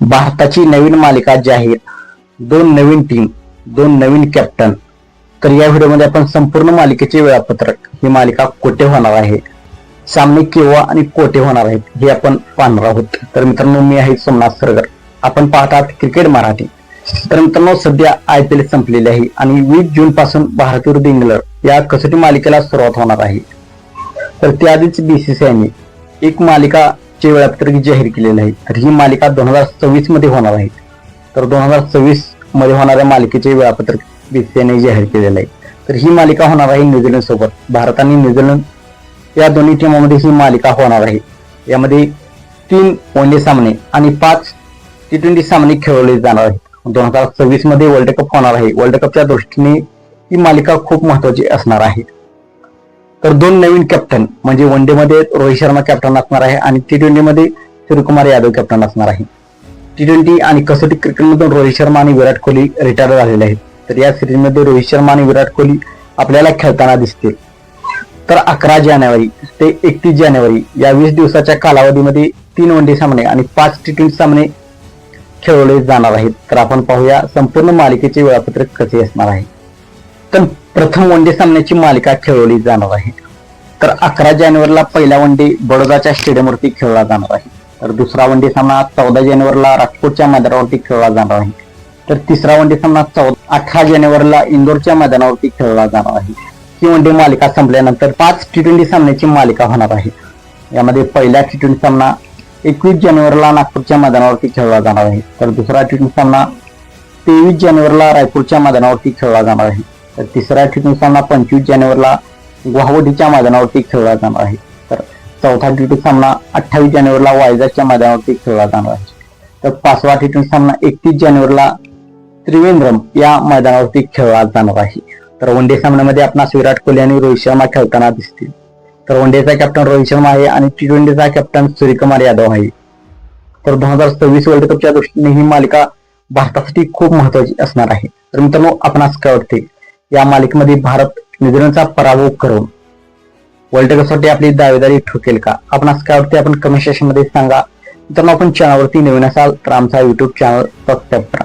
भारताची नवीन मालिका जाहीर दोन नवीन टीम दोन नवीन कॅप्टन तर या व्हिडिओमध्ये आपण संपूर्ण मालिकेचे वेळापत्रक ही मालिका कोठे होणार आहे सामने केव्हा आणि कोठे होणार आहेत हे आपण पाहणार आहोत. तर मित्रांनो मी आहे सोमनाथ सरगर. आपण पाहतात क्रिकेट मराठी. तर मित्रांनो सध्या आय पी एल संपलेली आहे आणि वीस जून पासून भारत विरुद्ध इंग्लंड या कसोटी मालिकेला सुरुवात होणार आहे. तर त्याआधीच बीसीसीआयने एक मालिका चे वेळापत्रक जाहीर केलेले आहे. तर ही मालिका दोन हजार सव्वीसमध्ये होणार आहे. तर दोन हजार सव्वीसमध्ये होणाऱ्या मालिकेचे वेळापत्रक बीसीसीआयने जाहीर केलेलं आहे. तर ही मालिका होणार आहे न्यूझीलंड सोबत भारत आणि न्यूझीलंड या दोन्ही टीमामध्ये ही मालिका होणार आहे. यामध्ये तीन वनडे सामने आणि पाच टी ट्वेंटी सामने खेळवले जाणार आहेत. दोन हजार सव्वीसमध्ये वर्ल्ड कप होणार आहे. वर्ल्ड कपच्या दृष्टीने ही मालिका खूप महत्वाची असणार आहे. तर दोन नवीन कॅप्टन म्हणजे वन डे मध्ये रोहित शर्मा कॅप्टन असणार आहे आणि टी ट्वेंटी मध्ये सूर्यकुमार यादव कॅप्टन असणार आहे. टी ट्वेंटी आणि कसोटी क्रिकेटमधून रोहित शर्मा आणि विराट कोहली रिटायर झालेले आहेत. तर या सिरीजमध्ये रोहित शर्मा आणि विराट कोहली आपल्याला खेळताना दिसतील. तर अकरा जानेवारी ते एकतीस जानेवारी या वीस दिवसाच्या कालावधीमध्ये तीन वन डे सामने आणि पाच टी ट्वेंटी सामने खेळवले जाणार आहेत. तर आपण पाहूया संपूर्ण मालिकेचे वेळापत्रक कसे असणार आहे. तर प्रथम वनडे सामन्याची मालिका खेळवली जाणार आहे. तर अकरा जानेवारीला पहिला वनडे बडोदाच्या स्टेडियमवरती खेळला जाणार आहे. तर दुसरा वनडे सामना चौदा जानेवारीला राजकोटच्या मैदानावरती खेळला जाणार आहे. तर तिसरा वनडे सामना चौदा अठरा जानेवारीला इंदोरच्या मैदानावरती खेळला जाणार आहे. ही वनडे मालिका संपल्यानंतर पाच टी ट्वेंटी सामन्याची मालिका होणार आहे. यामध्ये पहिला टी ट्वेंटी सामना एकवीस जानेवारीला नागपूरच्या मैदानावरती खेळला जाणार आहे. तर दुसरा टी ट्वेंटी सामना तेवीस जानेवारीला रायपूरच्या मैदानावरती खेळला जाणार आहे. तर तिसरा टी सामना पंचवीस जानेवारीला गुवाहाटीच्या मैदानावरती खेळला जाणार आहे. तर चौथा टी सामना अठ्ठावीस जानेवारीला वायजाच्या मैदानावरती खेळला जाणार आहे. तर पाचवा टी ट्वेंटी सामना एकतीस जानेवारीला त्रिवेंद्रम या मैदानावरती खेळला जाणार आहे. तर वन डे सामन्यामध्ये आपणास विराट कोहली आणि रोहित शर्मा खेळताना दिसतील. तर वन डेचा कॅप्टन रोहित शर्मा आहे आणि टी ट्वेंटीचा कॅप्टन सूर्यकुमार यादव आहे. तर दोन हजार सव्वीस वर्ल्ड कपच्या दृष्टीने ही मालिका भारतासाठी खूप महत्वाची असणार आहे. तर मित्रांनो आपणास काय वाटते? या मालिकेमध्ये भारत न्यूझीलंडचा पराभव करून वर्ल्ड कपसाठी आपली दावेदारी ठोकेल का? आपणास काय वाटते आपण कमेंट सेक्शनमध्ये सांगा. मित्रांनो आपण चॅनलवरती नवीन असाल तर आमचा युट्यूब चॅनल सबस्क्राईब करा